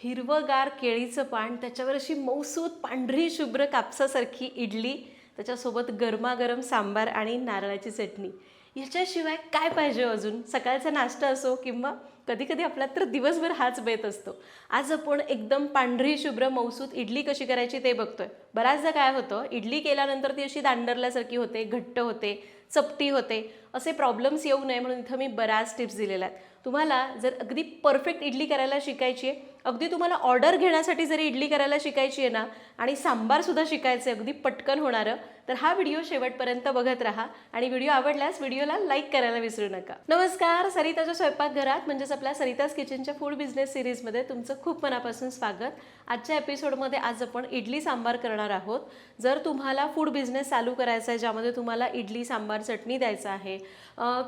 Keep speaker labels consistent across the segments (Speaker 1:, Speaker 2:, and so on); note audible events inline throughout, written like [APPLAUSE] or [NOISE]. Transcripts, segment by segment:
Speaker 1: हिरवंगार केळीचं पान त्याच्यावर अशी मौसूद पांढरी शुभ्र कापसासारखी इडली त्याच्यासोबत गरमागरम सांबार आणि नारळाची चटणी. ह्याच्याशिवाय काय पाहिजे हो अजून? सकाळचा नाश्ता असो किंवा कधी कधी आपला तर दिवसभर हाच बेत असतो. आज आपण एकदम पांढरी शुभ्र मौसूद इडली कशी करायची ते बघतोय. बऱ्याचदा काय होतं इडली केल्यानंतर ती अशी दांडरल्यासारखी होते घट्ट होते. चपटी होते. असे प्रॉब्लेम्स येऊ नये म्हणून इथं मी बऱ्याच टिप्स दिलेल्या आहेत. तुम्हाला जर अगदी परफेक्ट इडली करायला शिकायची आहे अगदी तुम्हाला ऑर्डर घेण्यासाठी जरी इडली करायला शिकायची आहे ना आणि सांबारसुद्धा शिकायचं आहे अगदी पटकन होणारं तर हा व्हिडिओ शेवटपर्यंत बघत राहा. आणि व्हिडिओ आवडल्यास व्हिडिओला लाईक करायला विसरू नका. नमस्कार सरिताच्या स्वयंपाकघरात म्हणजेच आपल्या सरिताज किचनच्या फूड बिझनेस सिरीजमध्ये तुमचं खूप मनापासून स्वागत. आजच्या एपिसोडमध्ये आज आपण इडली सांबार करणार आहोत. जर तुम्हाला फूड बिझनेस चालू करायचा आहे ज्यामध्ये तुम्हाला इडली सांबार चटणी द्यायचं आहे.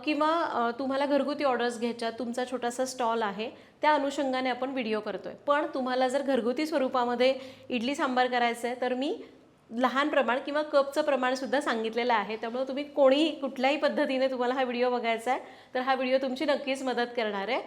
Speaker 1: किंवा तुम्हाला घरगुती ऑर्डर्स घ्यायच्या तुमचा छोटासा स्टॉल आहे त्या अनुषंगाने आपण व्हिडिओ करतोय. पण तुम्हाला जर घरगुती स्वरूपामध्ये इडली सांबार करायचं आहे तर मी लहान प्रमाण किंवा कपचं प्रमाणसुद्धा सांगितलेलं आहे. त्यामुळे तुम्ही कोणीही कुठल्याही पद्धतीने तुम्हाला हा व्हिडिओ बघायचा आहे तर हा व्हिडिओ तुमची नक्कीच मदत करणार आहे.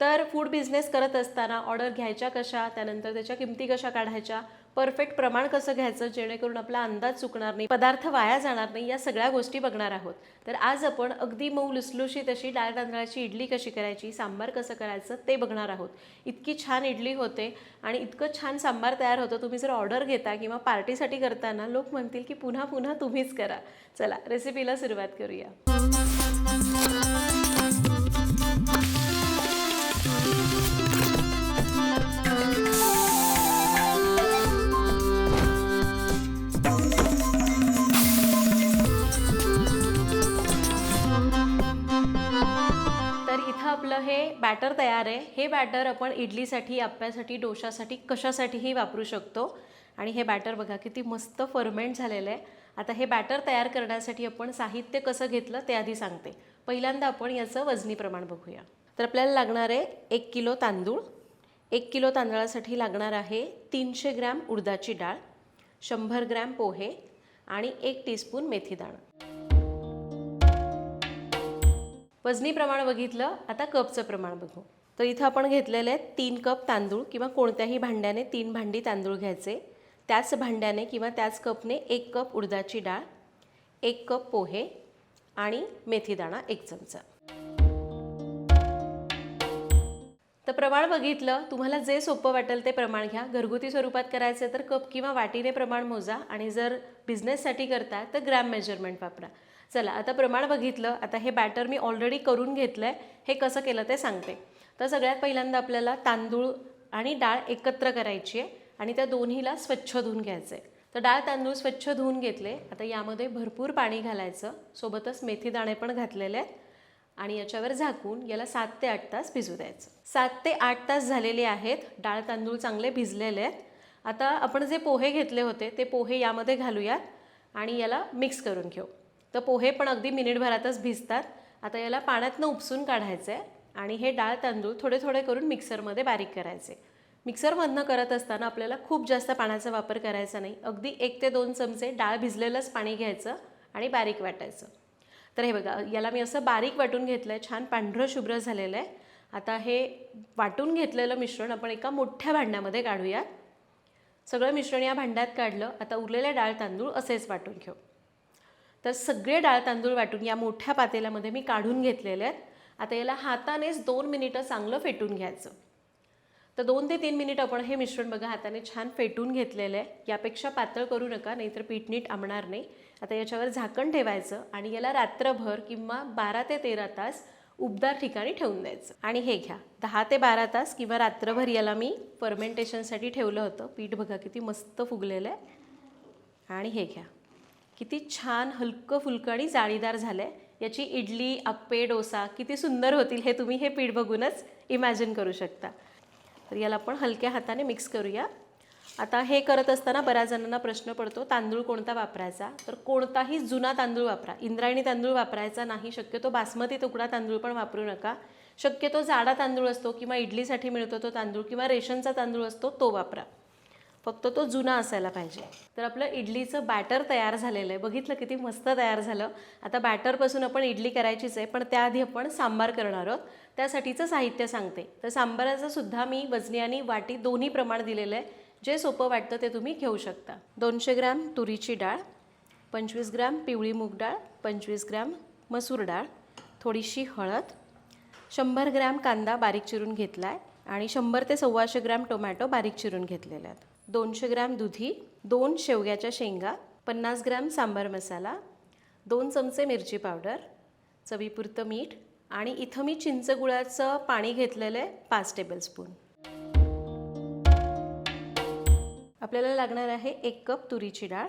Speaker 1: तर फूड बिझनेस करत असताना ऑर्डर घ्यायच्या कशा त्यानंतर त्याच्या किमती कशा काढायच्या परफेक्ट प्रमाण कसं घ्यायचं जेणेकरून आपला अंदाज चुकणार नाही पदार्थ वाया जाणार नाही या सगळ्या गोष्टी बघणार आहोत. तर आज आपण अगदी मऊ लुसलुशीत अशी डाळ तांदळाची इडली कशी करायची सांबार कसं करायचं ते बघणार आहोत. इतकी छान इडली होते आणि इतकं छान सांबार तयार होतं. तुम्ही जर ऑर्डर घेता किंवा पार्टीसाठी करताना लोक म्हणतील की पुन्हा पुन्हा तुम्हीच करा. चला रेसिपीला सुरुवात करूया. तर आपलं हे बॅटर तयार आहे. हे बॅटर आपण इडलीसाठी आप्यासाठी डोशासाठी कशासाठीही वापरू शकतो. आणि हे बॅटर बघा किती मस्त फर्मेंट झालेलं आहे. आता हे बॅटर तयार करण्यासाठी आपण साहित्य कसं घेतलं ते आधी सांगते. पहिल्यांदा आपण याचं वजनी प्रमाण बघूया. तर आपल्याला लागणार आहे एक किलो तांदूळ. एक किलो तांदळासाठी लागणार आहे तीनशे ग्रॅम उडदाची डाळ शंभर ग्रॅम पोहे आणि एक टीस्पून मेथी दाणं. वजनी प्रमाण बघितलं आता कपचं प्रमाण बघू. तर इथं आपण घेतलेले आहेत तीन कप तांदूळ किंवा कोणत्याही भांड्याने तीन भांडी तांदूळ घ्यायचे. त्याच भांड्याने किंवा त्याच कपने एक कप उडदाची डाळ एक कप पोहे आणि मेथीदाणा एक चमचा. तर प्रमाण बघितलं तुम्हाला जे सोपं वाटेल ते प्रमाण घ्या. घरगुती स्वरूपात करायचं तर कप किंवा वाटीने प्रमाण मोजा आणि जर बिझनेससाठी करता तर ग्रॅम मेजरमेंट वापरा. चला आता प्रमाण बघितलं आता हे बॅटर मी ऑलरेडी करून घेतलं आहे हे कसं केलं ते सांगते. तर सगळ्यात पहिल्यांदा आपल्याला तांदूळ आणि डाळ एकत्र करायची आहे आणि त्या दोन्हीला स्वच्छ धुवून घ्यायचं आहे. तर डाळ तांदूळ स्वच्छ धुवून घेतले आता यामध्ये भरपूर पाणी घालायचं सोबतच मेथी दाणे पण घातलेले आहेत आणि याच्यावर झाकून याला सात ते आठ तास भिजू द्यायचं. सात ते आठ तास झालेले आहेत डाळ तांदूळ चांगले भिजलेले आहेत. आता आपण जे पोहे घेतले होते ते पोहे यामध्ये घालूयात आणि याला मिक्स करून घेऊ. तर पोहे पण अगदी मिनिटभरातच भिजतात. आता याला पाण्यातनं उपसून काढायचं आहे आणि हे डाळ तांदूळ थोडे थोडे करून मिक्सरमध्ये बारीक करायचे मिक्सरमधनं करत असताना आपल्याला खूप जास्त पाण्याचा वापर करायचा नाही. अगदी एक ते दोन चमचे डाळ भिजलेलंच पाणी घ्यायचं आणि बारीक वाटायचं. तर हे बघा याला मी असं बारीक वाटून घेतलं आहे छान पांढरं शुभ्र झालेलं आहे आता हे वाटून घेतलेलं मिश्रण आपण एका मोठ्या भांड्यामध्ये काढूयात. सगळं मिश्रण या भांड्यात काढलं. आता उरलेले डाळ तांदूळ असेच वाटून घेऊ. तर सगळे डाळ तांदूळ वाटून या मोठ्या पातेल्यामध्ये मी काढून घेतलेले आहेत. आता याला हातानेच दोन मिनिटं चांगलं फेटून घ्यायचं. तर दोन ते तीन मिनिट आपण हे मिश्रण बघा हाताने छान फेटून घेतलेलं आहे. यापेक्षा पातळ करू नका नाहीतर पीठ नीट आमणार नाही. आता याच्यावर झाकण ठेवायचं आणि याला रात्रभर किंवा बारा ते तेरा तास उबदार ठिकाणी ठेवून द्यायचं. आणि हे घ्या दहा ते बारा तास किंवा रात्रभर याला मी फर्मेंटेशनसाठी ठेवलं होतं. पीठ बघा किती मस्त फुगलेलं आहे. आणि हे घ्या. किती छान हलकं फुलकं आणि जाळीदार झालं आहे याची इडली आप्पे डोसा किती सुंदर होतील हे तुम्ही हे पीठ बघूनच इमॅजिन करू शकता. तर याला आपण हलक्या हाताने मिक्स करूया. आता हे करत असताना बऱ्याच जणांना प्रश्न पडतो तांदूळ कोणता वापरायचा? तर कोणताही जुना तांदूळ वापरा. इंद्रायणी तांदूळ वापरायचा नाही शक्यतो बासमती तुकडा तांदूळ पण वापरू नका. शक्यतो जाडा तांदूळ असतो किंवा इडलीसाठी मिळतो तो तांदूळ किंवा रेशनचा तांदूळ असतो तो वापरा. फक्त तो जुना असायला पाहिजे. तर आपलं इडलीचं बॅटर तयार झालेलं आहे. बघितलं किती मस्त तयार झालं. आता बॅटरपासून आपण इडली करायचीच आहे पण त्याआधी आपण सांबार करणार आहोत. त्यासाठीचं साहित्य सांगते. तर सांबाराचं सुद्धा मी वजनी आणि वाटी दोन्ही प्रमाण दिलेलं आहे. जे सोपं वाटतं ते तुम्ही घेऊ शकता. दोनशे ग्रॅम तुरीची डाळ पंचवीस ग्रॅम पिवळी मूग डाळ पंचवीस ग्रॅम मसूर डाळ थोडीशी हळद शंभर ग्रॅम कांदा बारीक चिरून घेतला आहे आणि शंभर ते सव्वाशे ग्रॅम टोमॅटो बारीक चिरून घेतलेले आहेत. दोनशे ग्रॅम दुधी दोन शेवग्याच्या शेंगा पन्नास ग्रॅम सांबार मसाला दोन चमचे मिरची पावडर चवीपुरतं मीठ आणि इथं मी चिंचगुळाचं पाणी घेतलेलं आहे पाच टेबलस्पून आपल्याला लागणार आहे एक कप तुरीची डाळ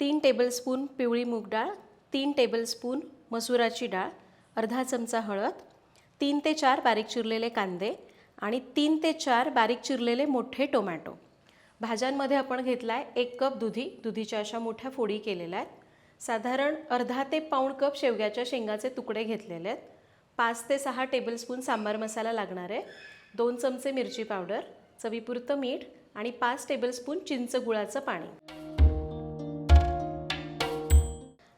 Speaker 1: तीन टेबलस्पून पिवळी मूग डाळ तीन टेबलस्पून मसुराची डाळ अर्धा चमचा हळद तीन ते चार बारीक चिरलेले कांदे आणि तीन ते चार बारीक चिरलेले मोठे टोमॅटो. भाज्यांमध्ये आपण घेतला आहे एक कप दुधी. दुधीच्या अशा मोठ्या फोडी केलेल्या आहेत. साधारण अर्धा ते पाऊण कप शेवग्याच्या शेंगाचे तुकडे घेतलेले आहेत. पाच ते सहा टेबलस्पून सांबार मसाला लागणार आहे. दोन चमचे मिरची पावडर चवीपुरतं मीठ आणि पाच टेबलस्पून चिंच गुळाचं पाणी.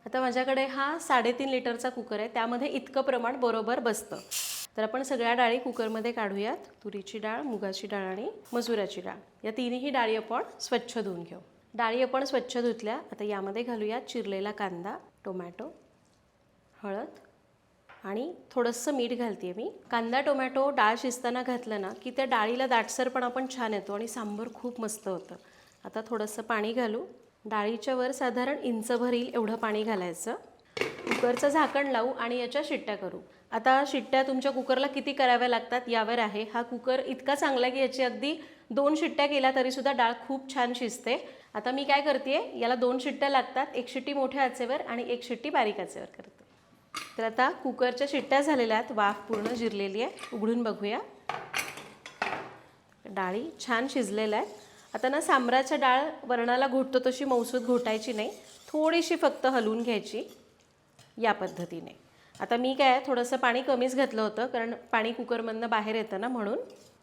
Speaker 1: आता माझ्याकडे हा साडेतीन लिटरचा कुकर आहे. त्यामध्ये इतकं प्रमाण बरोबर बसतं. तर आपण सगळ्या डाळी कुकरमध्ये काढूयात. तुरीची डाळ मुगाची डाळ आणि मजुराची डाळ. या तिन्ही डाळी आपण स्वच्छ धुवून घेऊ. डाळी आपण स्वच्छ धुतल्या आता यामध्ये घालूयात चिरलेला कांदा टोमॅटो हळद आणि थोडंसं मीठ घालते मी. कांदा टोमॅटो डाळ शिजताना घातलं ना की त्या डाळीला दाटसरपणा पण छान येतो आणि सांबर खूप मस्त होतं. आता थोडंसं पाणी घालू. डाळीच्या वर साधारण इंचभर येईल एवढं पाणी घालायचं. कुकरचं झाकण लावू आणि याच्या शिट्ट्या करू. आता शिट्ट्या तुमच्या कुकरला किती कराव्या लागतात यावर आहे. हा कुकर इतका चांगला आहे की याची अगदी दोन शिट्ट्या केल्या तरीसुद्धा डाळ खूप छान शिजते. आता मी काय करते याला दोन शिट्ट्या लागतात एक शिट्टी मोठ्या आचेवर आणि एक शिट्टी बारीक आचेवर करते. तर आता कुकरच्या शिट्ट्या झालेल्या आहेत वाफ पूर्ण जिरलेली आहे उघडून बघूया. डाळी छान शिजलेल्या आहेत. आता ना सांबराच्या डाळ वरणाला घोटतो तशी मौसूद घोटायची नाही. थोडीशी फक्त हलवून घ्यायची या पद्धतीने. आता मी काय थोडंसं पाणी कमीच घातलं होतं कारण पाणी कुकरमधनं बाहेर येतं ना म्हणून.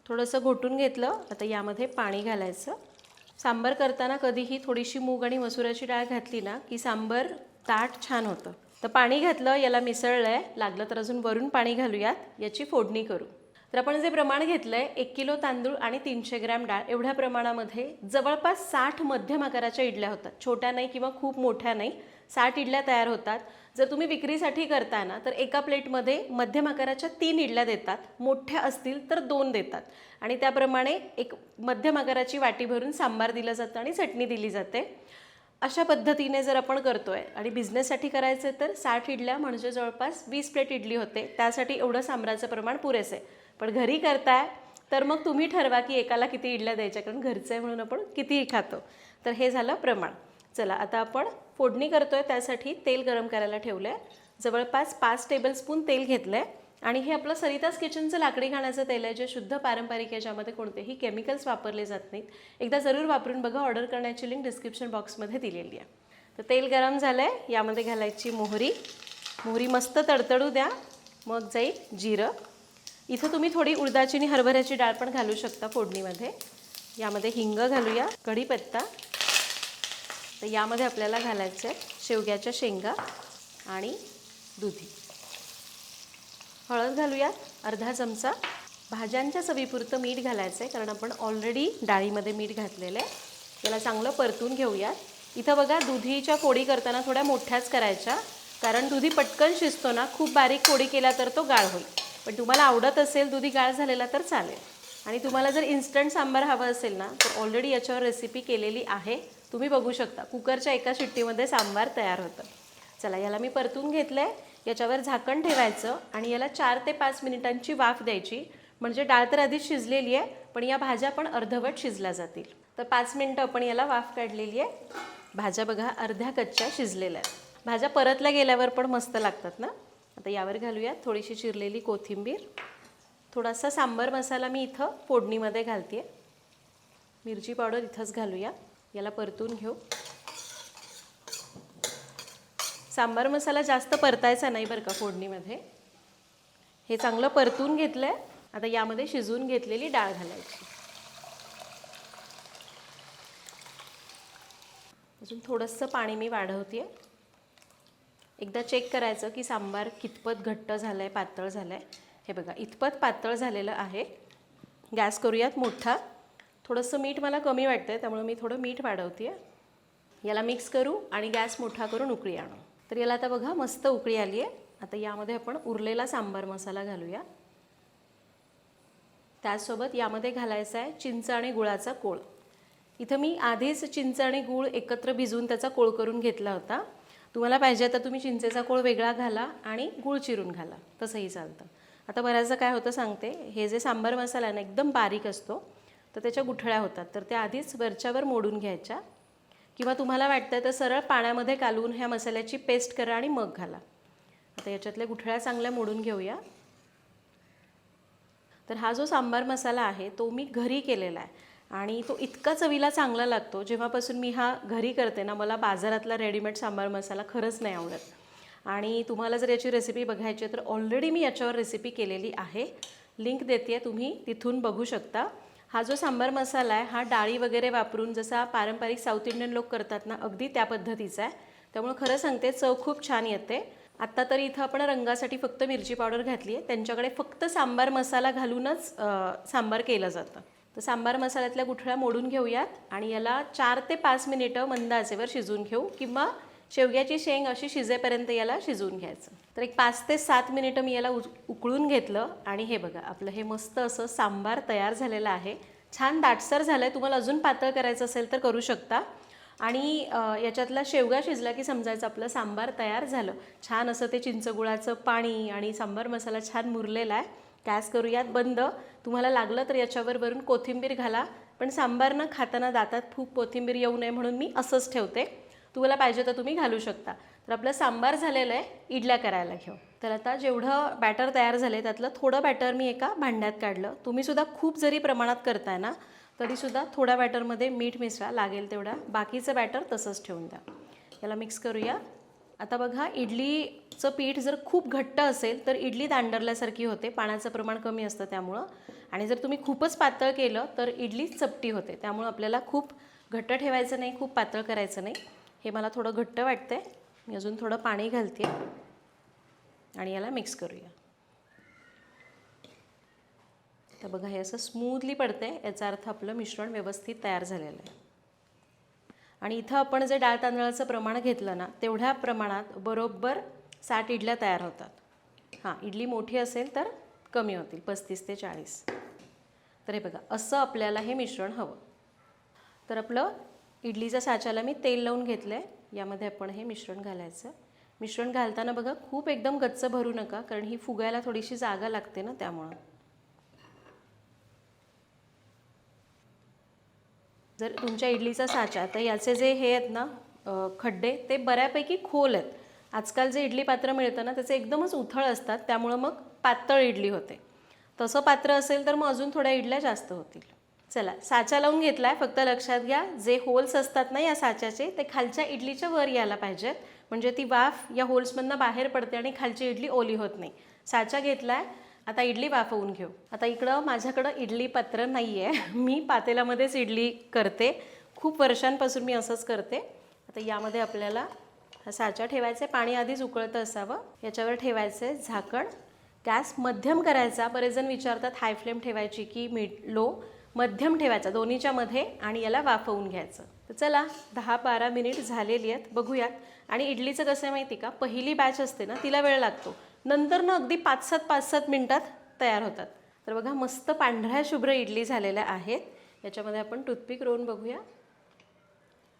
Speaker 1: थोडंसं घोटून घेतलं आता यामध्ये पाणी घालायचं. सांबर करताना कधीही थोडीशी मूग आणि मसुराची डाळ घातली ना की सांबर ताट छान होतं. तर पाणी घातलं याला मिसळलं आहे लागलं तर अजून वरून पाणी घालूयात याची फोडणी करू. तर आपण जे प्रमाण घेतलं आहे एक किलो तांदूळ आणि तीनशे ग्रॅम डाळ एवढ्या प्रमाणामध्ये जवळपास साठ मध्यम आकाराच्या इडल्या होतात. छोट्या नाही किंवा खूप मोठ्या नाही साठ इडल्या तयार होतात. जर तुम्ही विक्रीसाठी करताय ना तर एका प्लेटमध्ये मध्यम आकाराच्या तीन इडल्या देतात मोठ्या असतील तर दोन देतात. आणि त्याप्रमाणे एक मध्यम आकाराची वाटी भरून सांबार दिलं जातं आणि चटणी दिली जाते. अशा पद्धतीने जर आपण करतो आहे आणि बिझनेससाठी करायचं तर साठ इडल्या म्हणजे जवळपास वीस प्लेट इडली होते. त्यासाठी एवढं सांबराचं प्रमाण पुरेसे. पण घरी करताय तर मग तुम्ही ठरवा की एकाला किती इडल्या द्यायच्या कारण घरचं आहे म्हणून आपण कितीही खातो. तर हे झालं प्रमाण. चला आता आपण फोडणी करतोय त्यासाठी तेल गरम करायला ठेवलं आहे जवळपास पाच टेबलस्पून तेल घेतलं आहे आणि हे आपलं सरितास किचनचं लाकडी घाण्याचं तेल आहे जे शुद्ध पारंपरिक याच्यामध्ये कोणतेही केमिकल्स वापरले जात नाहीत. एकदा जरूर वापरून बघा ऑर्डर करण्याची लिंक डिस्क्रिप्शन बॉक्समध्ये दिलेली आहे. तर तेल गरम झालं आहे यामध्ये घालायची मोहरी. मोहरी मस्त तडतडू द्या. मग जाईल जिरं. इथं तुम्ही थोडी उडदाची आणि हरभऱ्याची डाळ पण घालू शकता फोडणीमध्ये. यामध्ये हिंग घालूया. कढीपत्ता. तर यामध्ये आपल्याला घालायचं आहे शेवग्याच्या शेंगा आणि दुधी. हळद घालूयात अर्धा चमचा. भाज्यांच्या चवीपुरतं मीठ घालायचं आहे कारण आपण ऑलरेडी डाळीमध्ये मीठ घातलेलं आहे. याला चांगलं परतून घेऊयात. इथं बघा दुधीच्या फोडी करताना थोड्या मोठ्याच करायच्या. कारण दुधी पटकन शिजतो ना खूप बारीक फोडी केला तर तो गाळ होईल. पण तुम्हाला आवडत असेल दुधी गाळ झालेला तर चालेल. आणि तुम्हाला जर इन्स्टंट सांबार हवं असेल ना तर ऑलरेडी याच्यावर रेसिपी केलेली आहे. तुम्ही बघू शकता कुकरच्या एका शिट्टीमध्ये सांबार तयार होतं. चला याला मी परतून घेतलं आहे याच्यावर झाकण ठेवायचं आणि याला चार ते पाच मिनिटांची वाफ द्यायची. म्हणजे डाळ तर आधीच शिजलेली आहे पण या भाज्या पण अर्धवट शिजल्या जातील. तर पाच मिनटं आपण याला वाफ काढलेली आहे. भाज्या बघा अर्ध्या कच्च्या शिजलेल्या आहेत. भाज्या परतल्या गेल्यावर पण मस्त लागतात ना? आता यावर घालूया थोडीशी चिरलेली कोथिंबीर. थोडासा सांबर मसाला मी इथं फोडणीमध्ये घालते मिरची पावडर इथंच घालूया. याला परतून घेऊ. सांबार मसाला जास्त परतायचा नाही बरं का फोडणीमध्ये. हे चांगलं परतून घेतलं आहे आता यामध्ये शिजवून घेतलेली डाळ घालायची. अजून थोडंसं पाणी मी वाढवते एकदा चेक करायचं की सांबार कितपत घट्ट झालं आहे पातळ झालं आहे हे बघा इतपत पातळ झालेलं आहे. गॅस करूयात मोठा. थोडंसं मीठ मला कमी वाटतं आहे त्यामुळे मी थोडं मीठ वाढवते याला मिक्स करू आणि गॅस मोठा करून उकळी आणू. तर याला आता बघा मस्त उकळी आली आहे आता यामध्ये आपण उरलेला सांबार मसाला घालूया. त्याचसोबत यामध्ये घालायचा आहे चिंच आणि गुळाचा कोळ. इथं मी आधीच चिंच आणि गूळ एकत्र भिजवून त्याचा कोळ करून घेतला होता. तुम्हाला पाहिजे तर तुम्ही चिंचेचा कोळ वेगळा घाला आणि गूळ चिरून घाला. तसंही चालतं. आता बऱ्याचदा काय होतं सांगते हे जे सांबार मसाला आहे ना एकदम बारीक असतो. तर त्याच्या गुठळ्या होतात. तर त्या आधीच वरच्यावर मोडून घ्यायच्या. किंवा तुम्हाला वाटतं तर सरळ पाण्यामध्ये कालवून ह्या मसाल्याची पेस्ट करा आणि मग घाला. आता याच्यातल्या गुठळ्या चांगल्या मोडून घेऊया. तर हा जो सांबार मसाला आहे तो मी घरी केलेला आहे. आणि तो इतका चवीला चांगला लागतो. जेव्हापासून मी हा घरी करते ना मला बाजारातला रेडीमेड सांबार मसाला खरंच नाही आवडत. आणि तुम्हाला जर याची रेसिपी बघायची आहे तर ऑलरेडी मी याच्यावर रेसिपी केलेली आहे. लिंक देते तुम्ही तिथून बघू शकता. हा जो सांबार मसाला आहे हा डाळी वगैरे वापरून जसा पारंपरिक साऊथ इंडियन लोक करतात ना अगदी त्या पद्धतीचा आहे. त्यामुळे खरं सांगते चव खूप छान येते. आत्ता तरी इथं आपण रंगासाठी फक्त मिरची पावडर घातली आहे. त्यांच्याकडे फक्त सांबार मसाला घालूनच सांबार केलं जातं. तर सांबार मसाल्यातल्या गुठळ्या मोडून घेऊयात आणि याला चार ते पाच मिनिटं मंद आचेवर शिजवून घेऊ किंवा शेवग्याची शेंग अशी शिजेपर्यंत याला शिजवून घ्यायचं. तर एक पाच ते सात मिनिटं मी याला उज- उकळून घेतलं आणि हे बघा आपलं हे मस्त असं सांबार तयार झालेलं आहे. छान दाटसर झालं आहे तुम्हाला अजून पातळ करायचं असेल तर करू शकता. आणि याच्यातला शेवगा शिजला की समजायचं आपलं सांबार तयार झालं. छान असं ते चिंचगुळाचं पाणी आणि सांबार मसाला छान मुरलेला आहे. गॅस करूयात बंद. तुम्हाला लागलं तर याच्यावर वरून कोथिंबीर घाला. पण सांबार न खाताना दातात खूप कोथिंबीर येऊ नये म्हणून मी असंच ठेवते. तुम्हाला पाहिजे तर तुम्ही घालू शकता. तर आपलं सांबार झालेलं आहे इडल्या करायला घेऊ तर आता जेवढं बॅटर तयार झालं आहे त्यातलं थोडं बॅटर मी एका भांड्यात काढलं. तुम्हीसुद्धा खूप जरी प्रमाणात करताय ना तरीसुद्धा थोड्या बॅटरमध्ये मीठ मिसळा लागेल तेवढा. बाकीचं बॅटर तसंच ठेवून द्या. याला मिक्स करूया. आता बघा इडलीचं पीठ जर खूप घट्ट असेल तर इडली दांडरल्यासारखी होते. पाण्याचं प्रमाण कमी असतं त्यामुळं. आणि जर तुम्ही खूपच पातळ केलं तर इडली चपटी होते. त्यामुळं आपल्याला खूप घट्ट ठेवायचं नाही खूप पातळ करायचं नाही. हे मला थोडं घट्ट वाटतंय. मी अजून थोडं पाणी घालते. आणि याला मिक्स करूया. तर बघा हे असं स्मूथली पडतंय. याचा अर्थ आपलं मिश्रण व्यवस्थित तयार झालेलं आहे. आणि इथं आपण जे डाळ तांदळाचं प्रमाण घेतलं ना तेवढ्या प्रमाणात बरोबर साठ इडल्या तयार होतात. हां इडली मोठी असेल तर कमी होतील पस्तीस ते चाळीस. तर हे बघा असं आपल्याला हे मिश्रण हवं. तर आपलं इडलीच्या साच्याला मी तेल लावून घेतलं आहे यामध्ये आपण हे मिश्रण घालायचं. मिश्रण घालताना बघा खूप एकदम गच्च भरू नका कारण ही फुगायला थोडीशी जागा लागते ना त्यामुळं. जर तुमच्या इडलीचा साचा तर याचे जे हे आहेत ना खड्डे ते बऱ्यापैकी खोल आहेत. आजकाल जे इडली पात्र मिळतं ना त्याचे एकदमच उथळ असतात त्यामुळं मग पातळ इडली होते. तसं पात्र असेल तर मग अजून थोड्या इडल्या जास्त होतील. चला साचा लावून घेतला आहे फक्त लक्षात घ्या जे होल्स असतात ना या साच्याचे ते खालच्या इडलीच्या वर यायला पाहिजेत. म्हणजे ती वाफ या होल्समधनं बाहेर पडते आणि खालची इडली ओली होत नाही. साचा घेतला आहे आता इडली वाफवून घेऊ. आता इकडं माझ्याकडं इडली पात्र नाही आहे [LAUGHS] मी पातेल्यामध्येच इडली करते. खूप वर्षांपासून मी असंच करते. आता यामध्ये आपल्याला हा साचा ठेवायचा आहे पाणी आधीच उकळतं असावं. याच्यावर ठेवायचं आहे झाकण. गॅस मध्यम करायचा. बरेच जण विचारतात हाय फ्लेम ठेवायची की मीड लो मध्यम ठेवायचा दोन्हीच्या मध्ये आणि याला वाफवून घ्यायचं. तर चला दहा बारा मिनिट झालेली आहेत बघूयात. आणि इडलीचं कसं आहे माहिती का? पहिली बॅच असते ना तिला वेळ लागतो. नंतर ना अगदी पाच सात पाच सात मिनटात तयार होतात. तर बघा मस्त पांढऱ्या शुभ्र इडली झालेल्या आहेत. याच्यामध्ये आपण टूथपिक रोवून बघूया.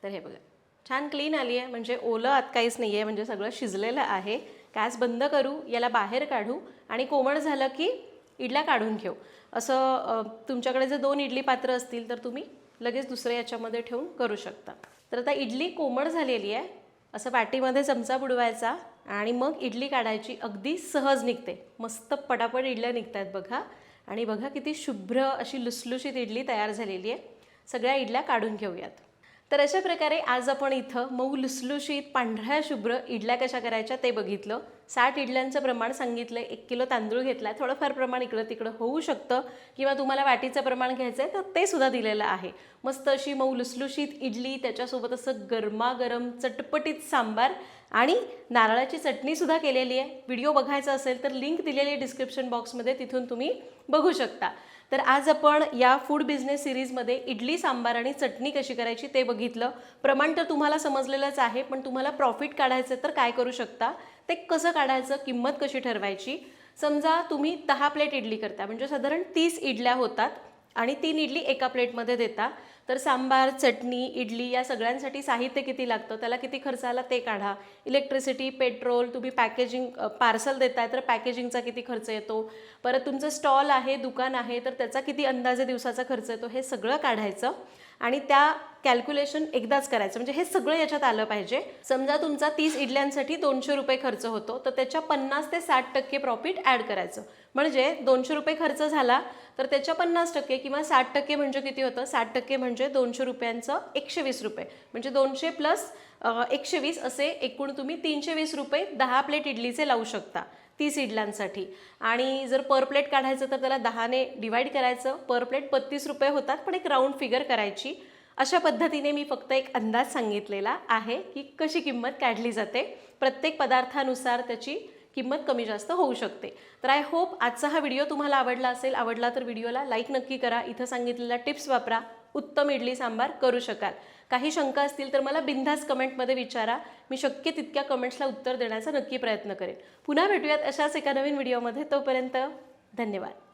Speaker 1: तर हे बघा छान क्लीन आली आहे. म्हणजे ओलं आत काहीच नाही आहे म्हणजे सगळं शिजलेलं आहे. गॅस बंद करू याला बाहेर काढू आणि कोमळ झालं की इडल्या काढून घेऊ. असं तुमच्याकडे जर दोन इडली पात्र असतील तर तुम्ही लगेच दुसरे याच्यामध्ये ठेवून करू शकता. तर आता इडली कोमट झालेली आहे. असं वाटीमध्ये चमचा बुडवायचा आणि मग इडली काढायची. अगदी सहज निघते. मस्त पटापट इडल्या निघत आहेत बघा. आणि बघा किती शुभ्र अशी लुसलुशीत इडली तयार झालेली आहे. सगळ्या इडल्या काढून घेऊयात. तर अशा प्रकारे आज आपण इथं मऊ लुसलुशीत पांढऱ्या शुभ्र इडल्या कशा करायच्या ते बघितलं. साठ इडल्यांचं प्रमाण सांगितलं एक किलो तांदूळ घेतला आहे थोडंफार प्रमाण इकडं तिकडं होऊ शकतं किंवा तुम्हाला वाटीचं प्रमाण घ्यायचं आहे तर ते सुद्धा दिलेलं आहे. मस्त अशी मऊ लुसलुशीत इडली त्याच्यासोबत असं गरमागरम चटपटीत सांबार आणि नारळाची चटणीसुद्धा केलेली आहे. व्हिडिओ बघायचा असेल तर लिंक दिलेली आहे डिस्क्रिप्शन बॉक्समध्ये तिथून तुम्ही बघू शकता. तर आज आपण या फूड बिझनेस सिरीजमध्ये इडली सांबार आणि चटणी कशी करायची ते बघितलं. प्रमाण तर तुम्हाला समजलेलंच आहे पण तुम्हाला प्रॉफिट काढायचं तर काय करू शकता? ते कसं काढायचं किंमत कशी ठरवायची? समजा तुम्ही दहा प्लेट इडली करता म्हणजे साधारण तीस इडल्या होतात आणि तीन इडली एका प्लेटमध्ये देता. तर सांबार चटणी इडली या सगळ्यांसाठी साहित्य किती लागतं? त्याला किती खर्च आला ते काढा. इलेक्ट्रिसिटी पेट्रोल तुम्ही पॅकेजिंग पार्सल देताय तर पॅकेजिंगचा किती खर्च येतो? परत तुमचं स्टॉल आहे दुकान आहे तर त्याचा किती अंदाजे दिवसाचा खर्च येतो? हे सगळं काढायचं. आणि त्या कॅल्क्युलेशन एकदाच करायचं. म्हणजे हे सगळं याच्यात आलं पाहिजे. समजा तुमचा तीस इडल्यांसाठी दोनशे रुपये खर्च होतो तर त्याच्या पन्नास ते साठ टक्के प्रॉफिट ॲड करायचं. म्हणजे दोनशे रुपये खर्च झाला तर त्याच्या पन्नास टक्के किंवा साठ टक्के म्हणजे किती होतं? साठ टक्के म्हणजे दोनशे रुपयांचं एकशे वीस रुपये. म्हणजे दोनशे प्लस एकशे वीस असे एकूण तुम्ही तीनशे वीस रुपये दहा प्लेट इडलीचे लावू शकता. तीस इडलांसाठी. आणि जर पर प्लेट काढायचं तर त्याला दहाने डिवाईड करायचं. पर प्लेट बत्तीस रुपये होतात पण एक राऊंड फिगर करायची. अशा पद्धतीने मी फक्त एक अंदाज सांगितलेला आहे की कशी किंमत काढली जाते. प्रत्येक पदार्थानुसार त्याची किंमत कमी जास्त होऊ शकते. तर आय होप आजचा हा व्हिडिओ तुम्हाला आवडला असेल आवडला तर व्हिडिओला लाईक नक्की करा. इथं सांगितलेल्या टिप्स वापरा. उत्तम इडली सांबार करू शकाल. काही शंका असतील तर मला बिनधास कमेंटमध्ये विचारा. मी शक्य तितक्या कमेंट्सला उत्तर देण्याचा नक्की प्रयत्न करेन. पुन्हा भेटूयात अशाच एका नवीन व्हिडिओमध्ये. तोपर्यंत धन्यवाद.